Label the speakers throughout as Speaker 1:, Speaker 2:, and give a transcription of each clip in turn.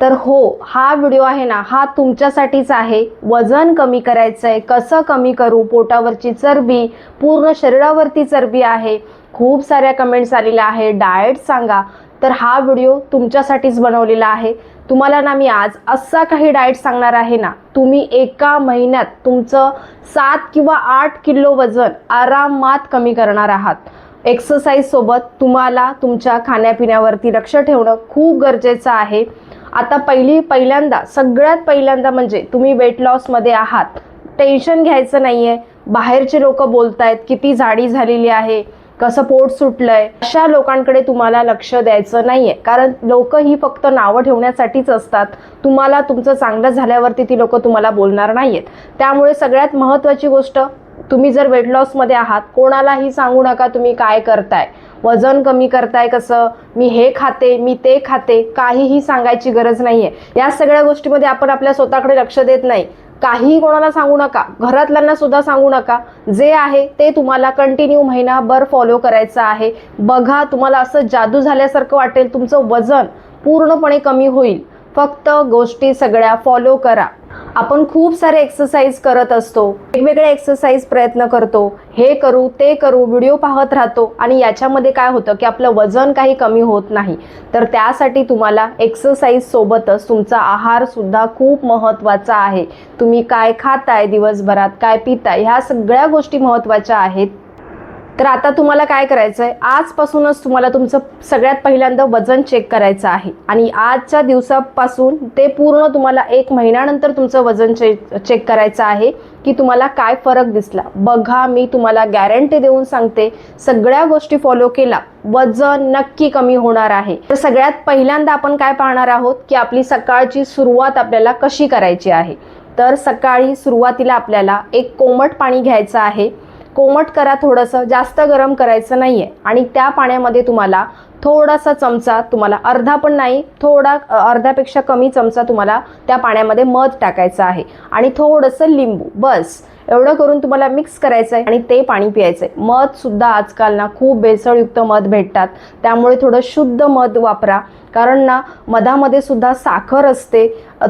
Speaker 1: तर हो हा व्हिडिओ आहे ना हा तुमच्यासाठीच आहे. वजन कमी करायचं आहे कसं कमी करू? पोटावरची चरबी पूर्ण शरीरावरती चरबी आहे. खूप साऱ्या कमेंट्स आलेल्या आहे डाएट सांगा. तर हा व्हिडिओ तुमच्यासाठीच बनवलेला आहे. तुम्हाला ना मी आज असा काही डाएट सांगणार आहे ना तुम्ही एका महिन्यात तुमचं सात किंवा आठ किलो वजन आरामात कमी करणार आहात. एक्सरसाइजसोबत तुम्हाला तुमच्या खाण्यापिण्यावरती लक्ष ठेवणं खूप गरजेचं आहे. आता पहिली पहिल्यांदा सगळ्यात पहिल्यांदा म्हणजे तुम्ही वेट लॉसमध्ये आहात. टेन्शन घ्यायचं नाही आहे बाहेरचे लोक बोलतायत किती जाडी झालेली आहे कसं पोट सुटलंय अशा लोकांकडे तुम्हाला लक्ष द्यायचं नाहीये. कारण लोक ही फक्त नावं ठेवण्यासाठीच असतात. तुम्हाला तुमचं चांगलं झाल्यावरती ती लोक तुम्हाला बोलणार नाहीयेत. त्यामुळे सगळ्यात महत्त्वाची गोष्ट तुम्ही जर वेट लॉसमध्ये आहात कोणालाही सांगू नका तुम्ही काय करताय. वजन कमी करताय कसं? मी हे खाते मी ते खाते काहीही सांगायची गरज नाहीये. या सगळ्या गोष्टीमध्ये आपण आपल्या स्वतःकडे लक्ष देत नाही. काहीही कोणाला सांगू नका घरातल्यांना सुद्धा सांगू नका. जे आहे ते तुम्हाला कंटिन्यू महिनाभर फॉलो करायचं आहे. बघा तुम्हाला असं जादू झाल्यासारखं वाटेल तुमचं वजन पूर्णपणे कमी होईल. फक्त गोष्टी सगळ्या फॉलो करा. आपण खूप सारे एक्सरसाइज करत असतो वेगवेगळे एक्सरसाइज प्रयत्न करतो हे करू ते करू व्हिडिओ पाहत राहतो आणि याच्यामध्ये काय होतं की आपलं वजन काही कमी होत नाही. तर त्यासाठी तुम्हाला एक्सरसाइज सोबतच तुमचा आहार सुद्धा खूप महत्त्वाचा आहे. तुम्ही काय खाताय दिवसभरात काय पिताय ह्या सगळ्या गोष्टी महत्त्वाच्या आहेत. तर आता तुम्हाला काय करायचं आहे आजपासूनच तुम्हाला तुमचं सगळ्यात पहिल्यांदा वजन चेक करायचं आहे. आणि आजच्या दिवसापासून ते पूर्ण तुम्हाला एक महिन्यानंतर तुमचं वजन चेक चेक करायचं आहे की तुम्हाला काय फरक दिसला. बघा मी तुम्हाला गॅरंटी देऊन सांगते सगळ्या गोष्टी फॉलो केला वजन नक्की कमी होणार आहे. तर सगळ्यात पहिल्यांदा आपण काय पाहणार आहोत की आपली सकाळची सुरुवात आपल्याला कशी करायची आहे? तर सकाळी सुरुवातीला आपल्याला एक कोमट पाणी घ्यायचं आहे. कोमट करा थोडंसं जास्त गरम करायचं नाही आहे आणि त्या पाण्यामध्ये तुम्हाला थोडासा चमचा तुम्हाला अर्धा पण नाही थोडा अर्ध्यापेक्षा कमी चमचा तुम्हाला त्या पाण्यामध्ये मध टाकायचं आहे. आणि थोडंसं लिंबू बस. एवढं करून तुम्हाला मिक्स करायचं आहे आणि ते पाणी प्यायचं आहे मध सुद्धा आजकाल ना खूप भेसळयुक्त मध भेटतात. त्यामुळे थोडं शुद्ध मध वापरा. कारण ना मधामध्ये सुद्धा साखर असते.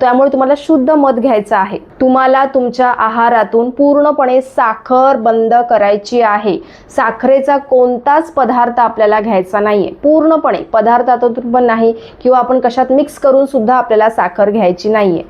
Speaker 1: त्यामुळे तुम्हाला शुद्ध मध घ्यायचं आहे. तुम्हाला तुमच्या आहारातून पूर्णपणे साखर बंद करायची आहे. साखरेचा कोणताच पदार्थ आपल्याला घ्यायचा नाहीये. पूर्णपणे. पदार्थातून पण नाही किंवा आपण कशात मिक्स करून सुद्धा आपल्याला साखर घ्यायची नाहीये.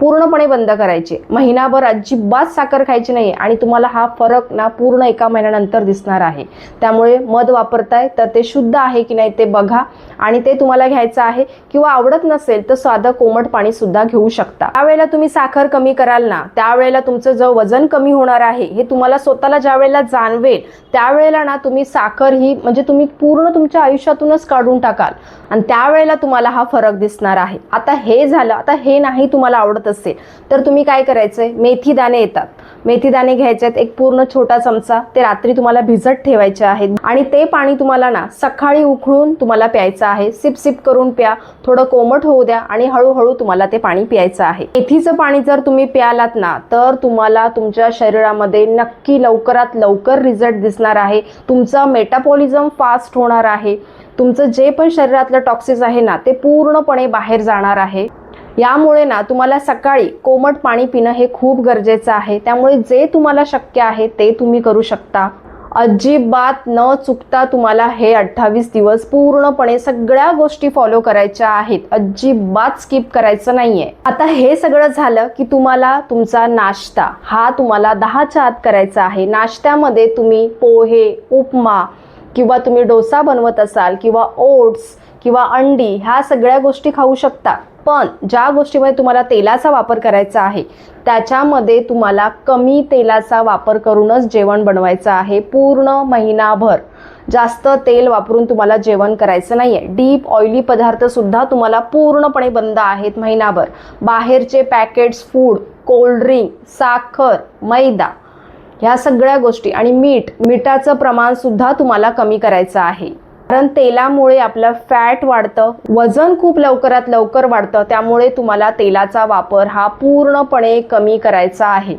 Speaker 1: पूर्णपणे बंद करायचे. महिनाभर अजिबात साखर खायची नाही आणि तुम्हाला हा फरक ना पूर्ण एका महिन्यानंतर दिसणार आहे. त्यामुळे मध वापरताय तर ते शुद्ध आहे की नाही ते बघा आणि ते तुम्हाला घ्यायचं आहे किंवा आवडत नसेल तर साधं कोमट पाणी सुद्धा घेऊ शकता. त्यावेळेला तुम्ही साखर कमी कराल ना त्यावेळेला तुमचं जो वजन कमी होणार आहे हे तुम्हाला स्वतःला ज्या वेळेला जाणवेल त्यावेळेला ना तुम्ही साखर ही म्हणजे तुम्ही पूर्ण तुमच्या आयुष्यातूनच काढून टाकाल. आणि त्यावेळेला तुम्हाला हा फरक दिसणार आहे. आता हे झालं आता हे नाही तुम्हाला आवडत असेल तर तुम्ही काय करायचंय? मेथी दाणे येतात. मेथी दाणे घ्यायचे आहेत. एक पूर्ण छोटा चमचा ते रात्री तुम्हाला भिजत ठेवायचे आहेत. आणि ते पाणी तुम्हाला ना सकाळी उकळून तुम्हाला प्यायचं आहे. सिप सिप करून प्या. थोडं कोमट होऊ द्या आणि हळूहळू तुम्हाला ते पाणी प्यायचं आहे. मेथीचं पाणी जर तुम्ही प्यालात ना तर तुम्हाला तुमच्या शरीरामध्ये नक्की लवकरात लवकर रिझल्ट दिसणार आहे. तुमचा मेटाबॉलिझम फास्ट होणार आहे. तुमचं जे पण शरीरातलं टॉक्सिस आहे ना ते पूर्णपणे बाहेर जाणार आहे. यामुळे ना तुम्हाला सकाळी कोमट पाणी पिणं हे खूप गरजेचं आहे. त्यामुळे जे तुम्हाला शक्य आहे ते तुम्ही करू शकता. अजिबात न चुकता तुम्हाला हे अठ्ठावीस दिवस पूर्णपणे सगळ्या गोष्टी फॉलो करायच्या आहेत. अजिबात स्किप करायचं नाहीये. आता हे सगळं झालं की तुम्हाला तुमचा नाश्ता हा तुम्हाला दहाच्या आत करायचा आहे. नाश्त्यामध्ये तुम्ही पोहे उपमा किंवा तुम्ही डोसा बनवत असाल किंवा ओट्स किंवा अंडी ह्या सगळ्या गोष्टी खाऊ शकता. पण ज्या गोष्टीमध्ये तुम्हाला तेलाचा वापर करायचा आहे त्याच्यामध्ये तुम्हाला कमी तेलाचा वापर करूनच जेवण बनवायचं आहे. पूर्ण महिनाभर जास्त तेल वापरून तुम्हाला जेवण करायचं नाही आहे डीप ऑइली पदार्थ सुद्धा तुम्हाला पूर्णपणे बंद आहेत महिनाभर. बाहेरचे पॅकेट्स फूड कोल्ड्रिंक साखर मैदा ह्या सगळ्या गोष्टी आणि मीठ मिठाचं प्रमाण सुद्धा तुम्हाला कमी करायचं आहे. कारण तेलामुळे आपलं फॅट वाढतं वजन खूप लवकरात लवकर वाढतं त्यामुळे तुम्हाला तेलाचा वापर हा पूर्णपणे कमी करायचा आहे.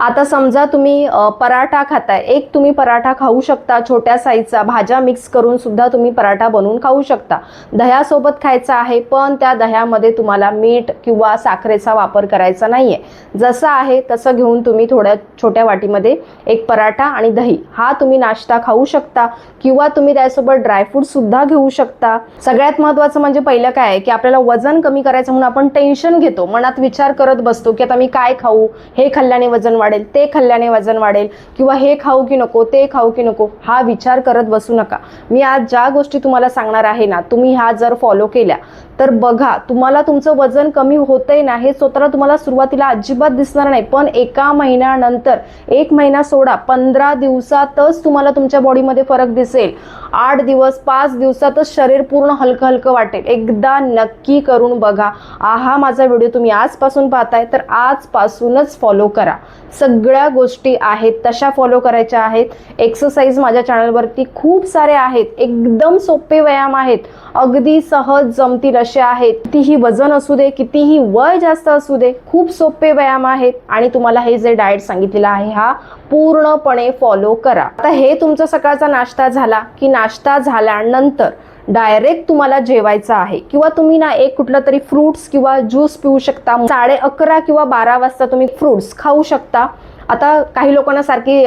Speaker 1: आता समजा तुम्ही पराठा खाताय. एक तुम्ही पराठा खाऊ शकता छोट्या साईजचा. भाज्या मिक्स करून सुद्धा तुम्ही पराठा बनवून खाऊ शकता. दह्यासोबत खायचा आहे पण त्या दह्यामध्ये तुम्हाला मीठ किंवा साखरेचा वापर करायचा नाही आहे जसं आहे तसं घेऊन तुम्ही थोड्या छोट्या वाटीमध्ये एक पराठा आणि दही. हा तुम्ही नाश्ता खाऊ शकता किंवा तुम्ही त्यासोबत ड्रायफ्रूटसुद्धा घेऊ शकता. सगळ्यात महत्त्वाचं म्हणजे पहिलं काय आहे की आपल्याला वजन कमी करायचं म्हणून आपण टेन्शन घेतो. मनात विचार करत बसतो की आता मी काय खाऊ? हे खाल्ल्याने वजन वाढेल ते खाल्ल्याने वजन वाढेल किंवा हे खाऊ की नको ते खाऊ की नको हा विचार करत बसू नका. मी आज ज्या गोष्टी तुम्हाला सांगणार आहे ना तुम्ही ह्या जर फॉलो केल्या तर बघा तुम्हाला तुमचं वजन कमी होतंय ना हे स्वतःला तुम्हाला सुरुवातीला अजिबात दिसणार नाही. पण एका महिन्यानंतर एक महिना सोडा पंधरा दिवसातच तुम्हाला तुमच्या बॉडीमध्ये फरक दिसेल. आठ दिवस पाच दिवसातच शरीर पूर्ण हलकं हलकं वाटेल. एकदा नक्की करून बघा. हा माझा व्हिडिओ तुम्ही आजपासून पाहताय तर आजपासूनच फॉलो करा. सगळ्या गोष्टी आहेत तशा फॉलो करायच्या आहेत. एक्सरसाइज माझ्या चॅनलवरती खूप सारे आहेत. एकदम सोपे व्यायाम आहेत. अगदी सहज जमतील असे आहेत. कितीही वजन असू दे कितीही वय जास्त असू दे खूप सोपे व्यायाम आहेत. आणि तुम्हाला हे जे डाएट सांगितलेलं आहे हा पूर्णपणे फॉलो करा. आता हे तुमचा सकाळचा नाश्ता झाला की नाश्ता झाल्यानंतर डायरेक्ट तुम्हाला जेवायचं आहे किंवा तुम्ही ना एक कुठलं तरी फ्रुट्स किंवा ज्यूस पिऊ शकता. साडे अकरा किंवा बारा वाजता तुम्ही फ्रुट्स खाऊ शकता. आता काही लोकांना सारखी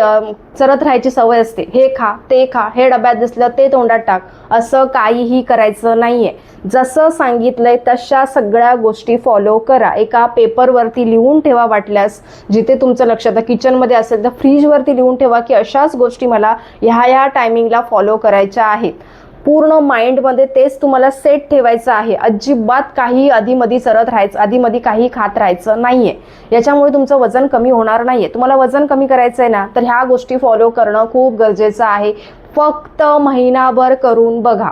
Speaker 1: चरत राहायची सवय असते. हे खा ते खा हे डब्यात दिसलं ते तोंडात टाक. असं काहीही करायचं नाहीये. जसं सांगितलंय तशा सगळ्या गोष्टी फॉलो करा. एका पेपरवरती लिहून ठेवा वाटल्यास जिथे तुमचं लक्ष आता किचनमध्ये असेल तर फ्रीजवरती लिहून ठेवा की अशाच गोष्टी मला ह्या ह्या टायमिंगला फॉलो करायच्या आहेत. पूर्ण माइंडमध्ये तेच तुम्हाला सेट ठेवायचं आहे. अजिबात काही आधीमधी सरत राहायचं आधीमधी काही खात राहायचं नाहीये. याच्यामुळे तुमचं वजन कमी होणार नाहीये. तुम्हाला वजन कमी करायचं आहे ना तर ह्या गोष्टी फॉलो करणं खूप गरजेचं आहे. फक्त महिनाभर करून बघा.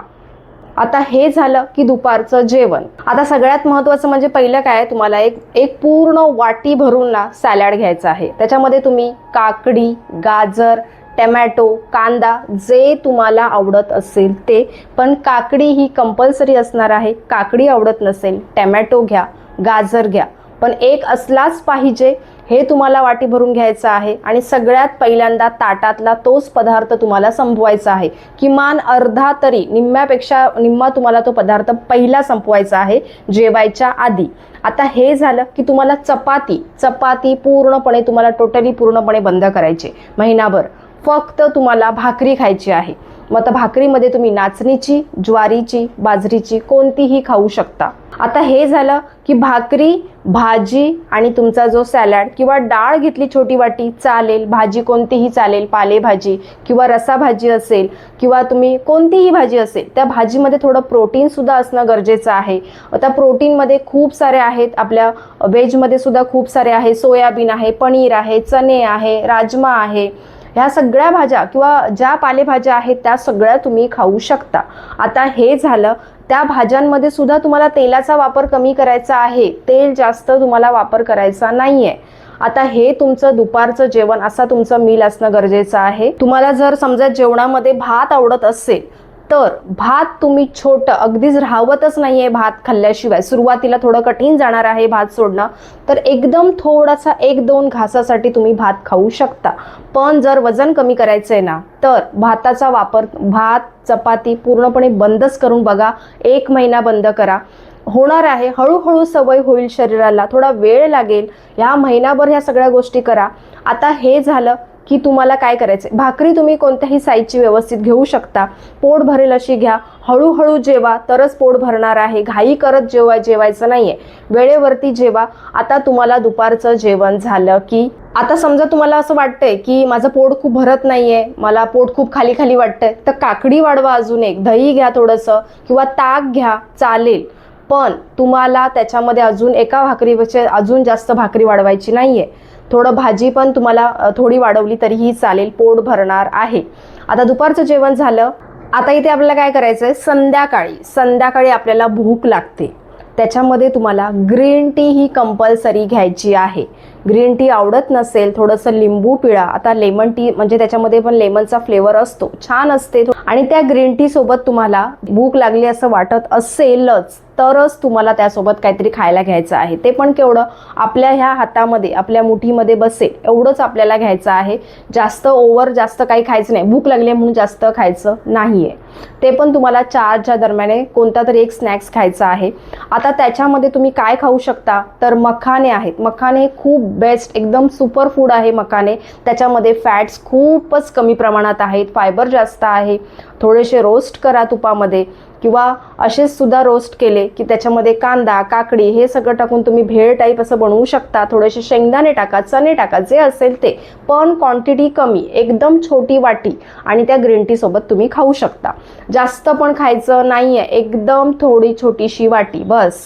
Speaker 1: आता हे झालं की दुपारचं जेवण. आता सगळ्यात महत्त्वाचं म्हणजे पहिलं काय तुम्हाला एक एक पूर्ण वाटी भरून ना सॅलॅड घ्यायचं आहे. त्याच्यामध्ये तुम्ही काकडी गाजर टमॅटो कांदा जे तुम्हाला आवडत असेल ते. पण काकडी ही कंपल्सरी असणार आहे. काकडी आवडत नसेल टमॅटो घ्या गाजर घ्या. पण एक असलाच पाहिजे हे तुम्हाला वाटी भरून घ्यायचं आहे. आणि सगळ्यात पहिल्यांदा ताटातला तोच पदार्थ तुम्हाला संपवायचा आहे. किमान अर्धा तरी निम्म्यापेक्षा निम्मा तुम्हाला तो पदार्थ पहिला संपवायचा आहे जेवायच्या आधी. आता हे झालं की तुम्हाला चपाती चपाती पूर्णपणे तुम्हाला टोटली पूर्णपणे बंद करायचे. महिनाभर. फक्त तुम्हाला भाकरी खायची आहे. मग आता भाकरीमध्ये तुम्ही नाचणीची ज्वारीची बाजरीची कोणतीही खाऊ शकता. आता हे झालं की भाकरी भाजी आणि तुमचा जो सॅलड किंवा डाळ घेतली छोटी वाटी चालेल. भाजी कोणतीही चालेल पालेभाजी किंवा रसा भाजी असेल किंवा तुम्ही कोणतीही भाजी असेल त्या भाजीमध्ये थोडं प्रोटीनसुद्धा असणं गरजेचं आहे. आता प्रोटीनमध्ये खूप सारे आहेत. आपल्या व्हेजमध्ये सुद्धा खूप सारे आहे. सोयाबीन आहे पनीर आहे चणे आहे राजमा आहे. ह्या सगळ्या भाज्या किंवा ज्या पालेभाज्या आहेत त्या सगळ्या तुम्ही खाऊ शकता. आता हे झालं त्या भाज्यांमध्ये सुद्धा तुम्हाला तेलाचा वापर कमी करायचा आहे. तेल जास्त तुम्हाला वापर करायचा नाहीये. आता हे तुमचं दुपारचं जेवण असा तुमचं मील असणं गरजेचं आहे. तुम्हाला जर समजा जेवणामध्ये भात आवडत असेल तर भात तुम्ही छोटं अगदीच राहवतच नाहीये भात खाल्ल्याशिवाय. सुरुवातीला थोडं कठीण जाणार आहे भात सोडणं. तर एकदम थोडासा एक दोन घासासाठी तुम्ही भात खाऊ शकता. पण जर वजन कमी करायचं आहे ना तर भाताचा वापर भात चपाती पूर्णपणे बंदच करून बघा. एक महिना बंद करा. होणार आहे हळूहळू सवय होईल शरीराला थोडा वेळ लागेल. ह्या महिनाभर ह्या सगळ्या गोष्टी करा. आता हे झालं की तुम्हाला काय करायचं भाकरी तुम्ही कोणत्याही साईजची व्यवस्थित घेऊ शकता. पोट भरेल अशी घ्या. हळूहळू जेवा. तरच पोट भरणार आहे. घाई करत जेव्हा जेवायचं नाहीये. वेळेवरती जेवा. आता तुम्हाला दुपारचं जेवण झालं की आता समजा तुम्हाला असं वाटतंय की माझं पोट खूप भरत नाहीये. मला पोट खूप खाली खाली वाटतंय. तर काकडी वाढवा अजून एक. दही घ्या थोडंसं किंवा ताक घ्या. चालेल. पण तुम्हाला त्याच्यामध्ये अजून एका भाकरीपेक्षा अजून जास्त भाकरी वाढवायची नाही आहे थोडं भाजी पण तुम्हाला थोडी वाढवली तरीही चालेल पोट भरणार आहे. आता दुपारचं जेवण झालं. आता इथे आपल्याला काय करायचं आहे संध्याकाळी संध्याकाळी आपल्याला भूक लागते. त्याच्यामध्ये तुम्हाला ग्रीन टी ही कंपल्सरी घ्यायची आहे. ग्रीन टी आवडत नसेल थोडंसं लिंबू पिळा. आता लेमन टी म्हणजे त्याच्यामध्ये पण लेमनचा फ्लेवर असतो. छान असते. आणि त्या ग्रीन टी सोबत तुम्हाला भूक लागली असं वाटत असेलच. तरच तुम्हाला त्यासोबत काहीतरी खायला घ्यायचं आहे. ते पण केवढं आपल्या ह्या हातामध्ये आपल्या मुठीमध्ये बसेल एवढंच आपल्याला घ्यायचं आहे. जास्त ओव्हर जास्त काही खायचं नाही. भूक लागली आहे म्हणून जास्त खायचं नाही आहे ते पण तुम्हाला चारच्या दरम्याने कोणता तरी एक स्नॅक्स खायचा आहे. आता त्याच्यामध्ये तुम्ही काय खाऊ शकता? तर मखाने आहेत. मखाने खूप बेस्ट एकदम सुपर फूड आहे मखाने. त्याच्यामध्ये फॅट्स खूपच कमी प्रमाणात आहेत. फायबर जास्त आहे. थोडेसे रोस्ट करा तुपामध्ये. किंवा असेच सुद्धा रोस्ट केले की त्याच्यामध्ये कांदा काकडी हे सगळं टाकून तुम्ही भेळ टाईप असं बनवू शकता. थोडेसे शेंगदाणे टाका चणे टाका जे असेल ते. पण क्वांटिटी कमी एकदम छोटी वाटी आणि त्या ग्रीन टी सोबत तुम्ही खाऊ शकता. जास्त पण खायचं नाही आहे एकदम थोडी छोटीशी वाटी बस.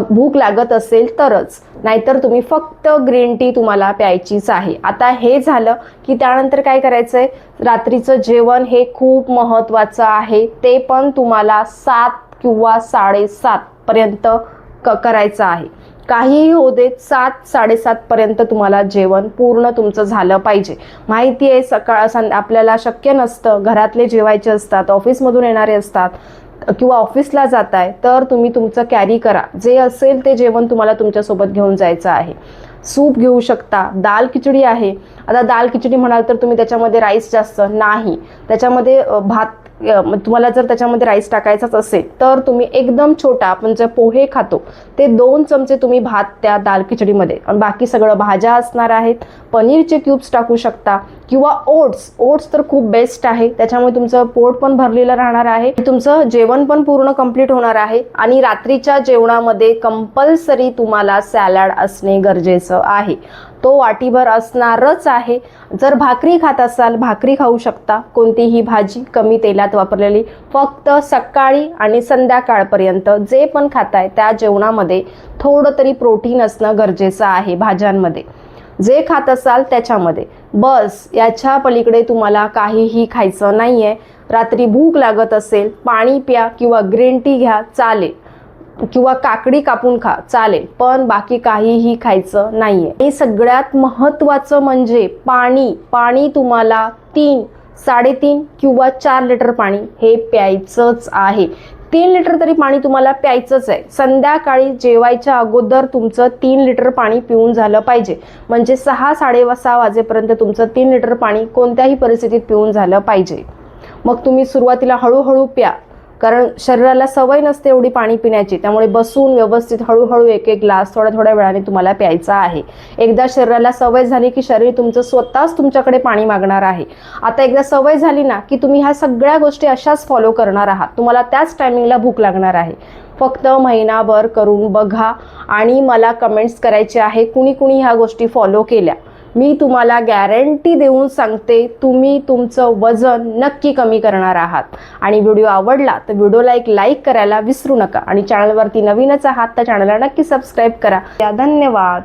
Speaker 1: भूक लागत असेल तरच. नाहीतर तुम्ही फक्त ग्रीन टी तुम्हाला प्यायचीच आहे. आता हे झालं की त्यानंतर काय करायचं आहे रात्रीचं जेवण हे खूप महत्त्वाचं आहे. ते पण तुम्हाला सात किंवा साडेसात पर्यंत क करायचं आहे. काहीही होऊ देत सात साडेसातपर्यंत तुम्हाला जेवण पूर्ण तुमचं झालं पाहिजे. माहिती आहे सकाळ सं आपल्याला शक्य नसतं. घरातले जेवायचे असतात ऑफिसमधून येणारे असतात. किंवा ऑफिसला जाताय तर तुम्ही तुमचं कॅरी करा. जे असेल ते जेवण तुम्हाला तुमच्यासोबत घेऊन जायचं आहे. सूप घेऊ शकता दाल खिचडी आहे. आता दाल खिचडी म्हणाल तर तुम्ही त्याच्यामध्ये राईस जास्त नाही. त्याच्यामध्ये भात तुम्हाला जर त्याच्यामध्ये राईस टाकायचाच असेल तर तुम्ही एकदम छोटा आपण जे पोहे खातो ते दोन चमचे तुम्ही भात त्या दाल खिचडीमध्ये. आणि बाकी सगळं भाज्या असणार आहेत. पनीरचे क्यूब्स टाकू शकता किंवा ओट्स ओट्स तर खूप बेस्ट आहे. त्याच्यामुळे तुमचं पोट पण भरलेलं राहणार आहे. तुमचं जेवण पण पूर्ण कंप्लीट होणार आहे. आणि रात्रीच्या जेवणामध्ये कंपल्सरी तुम्हाला सॅलड असणे गरजेचं आहे. तो वाटीभर असणारच आहे. जर भाकरी खात असाल भाकरी खाऊ शकता. कोणतीही भाजी कमी तेलात वापरलेली फक्त सकाळी आणि संध्याकाळपर्यंत जे पण खाताय त्या जेवणामध्ये थोडं तरी प्रोटीन असणं गरजेचं आहे भाज्यांमध्ये. जे खात असाल त्याच्यामध्ये. बस याच्या पलीकडे तुम्हाला काहीही खायचं नाही आहे रात्री भूक लागत असेल पाणी प्या किंवा ग्रीन टी घ्या चालेल. किंवा काकडी कापून खा चालेल. पण बाकी काहीही खायचं नाहीये. आणि सगळ्यात महत्त्वाचं म्हणजे पाणी. पाणी तुम्हाला तीन साडेतीन किंवा चार लिटर पाणी हे प्यायचंच आहे. तीन लिटर तरी पाणी तुम्हाला प्यायचंच आहे. संध्याकाळी जेवायच्या अगोदर तुमचं तीन लिटर पाणी पिऊन झालं पाहिजे. म्हणजे सहा साडे सहा वाजेपर्यंत तुमचं तीन लिटर पाणी कोणत्याही परिस्थितीत पिऊन झालं पाहिजे. मग तुम्ही सुरुवातीला हळूहळू प्या. कारण शरीराला सवय नसते एवढी पाणी पिण्याची. त्यामुळे बसून व्यवस्थित हळूहळू एक एक ग्लास थोड्या थोड्या वेळाने तुम्हाला प्यायचा आहे. एकदा शरीराला सवय झाली की शरीर तुमचं स्वतःच तुमच्याकडे पाणी मागणार आहे. आता एकदा सवय झाली ना की तुम्ही ह्या सगळ्या गोष्टी अशाच फॉलो करणार आहात. तुम्हाला त्याच टायमिंगला भूक लागणार आहे. फक्त महिनाभर करून बघा आणि मला कमेंट्स करायचे आहे कुणी कुणी ह्या गोष्टी फॉलो केल्या. मी तुम्हाला गॅरंटी देऊन सांगते तुम्ही तुमचं वजन नक्की कमी करणार आहात. आणि व्हिडिओ आवडला तर व्हिडिओला एक लाईक करायला विसरू नका. आणि चॅनलवरती नवीनच आहात तर चॅनलला नक्की सबस्क्राईब करा. धन्यवाद.